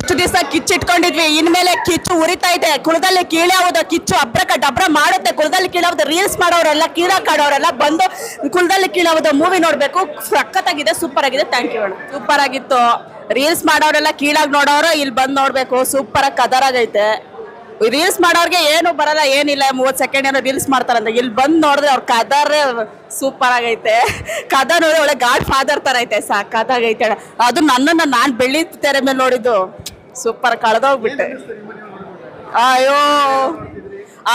ಇಷ್ಟು ದಿವಸ ಕಿಚ್ಚಿಟ್ಕೊಂಡಿದ್ವಿ, ಇನ್ಮೇಲೆ ಕಿಚ್ಚು ಉರಿತಾ ಇದೆ. ಕುಳದಲ್ಲಿ ಕೀಳ್ಯಾವುದು ಕಿಚ್ಚು ಅಬ್ರಕ ಡಬ್ರ ಮಾಡುತ್ತೆ. ಕುಳದಲ್ಲಿ ಕೀಳಾವುದು ರೀಲ್ಸ್ ಮಾಡೋರೆಲ್ಲ, ಕೀಳ ಕಾಡೋರೆಲ್ಲ ಬಂದು ಕುಳದಲ್ಲಿ ಕೀಳಾವುದು ಮೂವಿ ನೋಡ್ಬೇಕು. ಸಖತ್ತಾಗಿದೆ ಸೂಪರ್ ಆಗಿದೆ. ಥ್ಯಾಂಕ್ ಯು ಸೂಪರ್ ಆಗಿತ್ತು. ರೀಲ್ಸ್ ಮಾಡೋರೆಲ್ಲ ಕೀಳಾಗಿ ನೋಡೋರು ಇಲ್ಲಿ ಬಂದು ನೋಡ್ಬೇಕು. ಸೂಪರ್ ಆಗಿ ಕದರಾಗೈತೆ. ರೀಲ್ಸ್ ಮಾಡೋರ್ಗೆ ಏನು ಬರಲ್ಲ, ಏನಿಲ್ಲ, ಮೂವತ್ತು ಸೆಕೆಂಡ್ ಏನೋ ರೀಲ್ಸ್ ಮಾಡ್ತಾರಂತ. ಇಲ್ಲಿ ಬಂದು ನೋಡಿದ್ರೆ ಅವ್ರ ಕದರೇ ಸೂಪರ್ ಆಗೈತೆ. ಕದ ನೋಡಿದ್ರೆ ಒಳ್ಳೆ ಗಾಡ್ ಫಾದರ್ ತರ ಐತೆ ಸಾಕಾಗೈತೆ ಅದು ನನ್ನನ್ನು ನಾನು ಬೆಳ್ಳಿ ತೆರೆ ಮೇಲೆ ನೋಡಿದ್ದು. ಸೂಪರ್ ಕಳೆದೋಗ್ಬಿಟ್ಟೆ. ಅಯ್ಯೋ.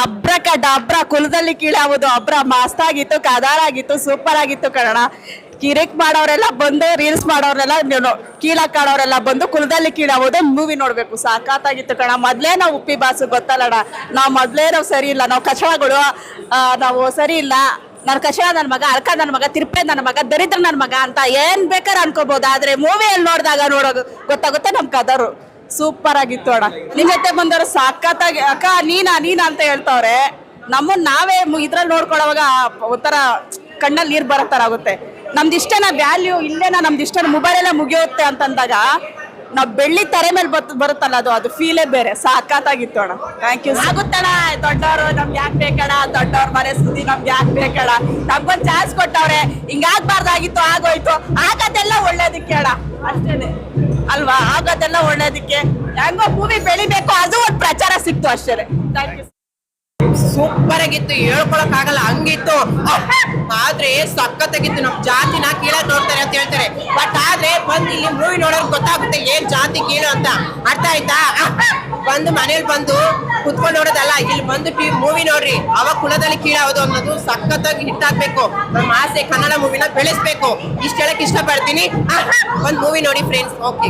ಅಬ್ರಕ ಡಬ್ರ ಕುಲದಲ್ಲಿ ಕೀಳಾಗುದು ಅಬ್ರ, ಮಸ್ತಾಗಿತ್ತು, ಕದಾರಾಗಿತ್ತು ಸೂಪರ್ ಆಗಿತ್ತು ಕನ್ನಡ ಕಿರಿಕ್ ಮಾಡೋರೆಲ್ಲ ಬಂದು, ರೀಲ್ಸ್ ಮಾಡೋರೆಲ್ಲ ಕೀಳಾಕ್ ಕಾಣೋರೆಲ್ಲ ಬಂದು, ಕುಲದಲ್ಲಿ ಕೀಳಾವುದು ಮೂವಿ ನೋಡ್ಬೇಕು. ಸಾಕಾತಾಗಿತ್ತು ಕಣ ಮೊದ್ಲೇ ನಾವು ಉಪ್ಪಿ ಬಾಸು ಗೊತ್ತಲ್ಲಣ ನಾವು ಮೊದ್ಲೇ ನಾವು ಸರಿ ಇಲ್ಲ. ನಾವು ಕಚಡಗಳು ನಾವು ಸರಿ ಇಲ್ಲ. ನಾನು ಕಷಾಯ ನನ್ನ ಮಗ ಅರ್ಕ ನನ್ನ ಮಗ, ತಿರ್ಪೆ ನನ್ನ ಮಗ, ದರಿದ್ರ ನನ್ನ ಮಗ ಅಂತ ಏನ್ ಬೇಕಾರ ಅನ್ಕೋಬಹುದು ಆದ್ರೆ ಮೂವಿಯಲ್ಲಿ ನೋಡಿದಾಗ ನೋಡೋದು ಗೊತ್ತಾಗುತ್ತೆ ನಮ್ ಕದರು. ಸೂಪರ್ ಆಗಿತ್ತು ಅಣ್ಣ. ನಿನ್ ಜೊತೆ ಬಂದವರು ಸಾಕತ್ತಾಗಿ ಅಕ್ಕ, ನೀನಾ ನೀನಾ ಅಂತ ಹೇಳ್ತಾವ್ರೆ. ನಮ್ಮನ್ನ ನಾವೇ ಇದ್ರಲ್ಲಿ ನೋಡ್ಕೊಳ್ಳೋವಾಗ ಒಂಥರ ಕಣ್ಣಲ್ಲಿ ನೀರ್ ಬರೋ ಆಗುತ್ತೆ. ನಮ್ದು ವ್ಯಾಲ್ಯೂ ಇಲ್ಲೇನ ನಮ್ದು ಮೊಬೈಲ್ ಎಲ್ಲ ಮುಗಿಯುತ್ತೆ ಅಂತಂದಾಗ ನಾವ್ ಬೆಳ್ಳಿ ತರೆ ಮೇಲೆ ಬತ್ ಬರುತ್ತಲ್ಲ ಅದು ಅದು ಫೀಲೇ ಬೇರೆ. ಸಾಕಾತಾಗಿತ್ತು ಅಣ್ಣ. ಥ್ಯಾಂಕ್ ಯು ಆಗುತ್ತಣ್ಣ ದೊಡ್ಡವರು ನಮ್ಗೆ ಯಾಕೆ ಬೇಕಣ ದೊಡ್ಡವ್ರ ಮನೆ ಸುದ್ದಿ ನಮ್ಗೆ ಯಾಕೆ ಬೇಕಣ ನಮ್ಗೊಂದ್ ಚಾನ್ಸ್ ಕೊಟ್ಟವ್ರೆ. ಹಿಂಗಾಗ್ಬಾರ್ದಾಗಿತ್ತು ಆಗೋಯ್ತು. ಆಗದೆಲ್ಲ ಒಳ್ಳೇದಕ್ಕೆ ಅಣ್ಣ. ಅಷ್ಟೇನೆ. ಅಲ್ವಾ? ಆಗೋದೆಲ್ಲ ಒಳ್ಳೇದಕ್ಕೆ. ಹೆಂಗೋ ಮೂವಿ ಬೆಳಿಬೇಕು ಅದು ಒಂದು ಪ್ರಚಾರ ಸಿಕ್ತು ಅಷ್ಟೇ ಥ್ಯಾಂಕ್ ಯು ಸೂಪರ್ ಆಗಿತ್ತು ಹೇಳ್ಕೊಳಕ್ ಆಗಲ್ಲ ಹಂಗಿತ್ತು. ಆದ್ರೆ ಸಖತ್ತಾಗಿತ್ತು. ನಮ್ ಜಾತಿನ ಕೀಳಾಗ್ ನೋಡ್ತಾರೆ ಅಂತ ಇಲ್ಲಿ ಮೂವಿ ನೋಡೋಕ್ ಗೊತ್ತಾಗುತ್ತೆ ಏನ್ ಜಾತಿ ಕೀಳು ಅಂತ. ಅರ್ಥ ಆಯ್ತಾ? ಬಂದು ಮನೇಲಿ ಬಂದು ಕುತ್ಕೊಂಡು ನೋಡೋದಲ್ಲ, ಇಲ್ಲಿ ಬಂದು ಮೂವಿ ನೋಡ್ರಿ. ಅವ ಕುಲದಲ್ಲಿ ಕೀಳಾಗೋದು ಅನ್ನೋದು ಸಖತ್ತಾಗಿ ಹಿಟ್ ಆಗ್ಬೇಕು. ನಮ್ಮ ಆಸೆ ಕನ್ನಡ ಮೂವಿನ ಬೆಳೆಸ್ಬೇಕು. ಇಷ್ಟ ಹೇಳಕ್ ಇಷ್ಟಪಡ್ತೀನಿ. ಒಂದ್ ಮೂವಿ ನೋಡಿ ಫ್ರೆಂಡ್ಸ್ ಓಕೆ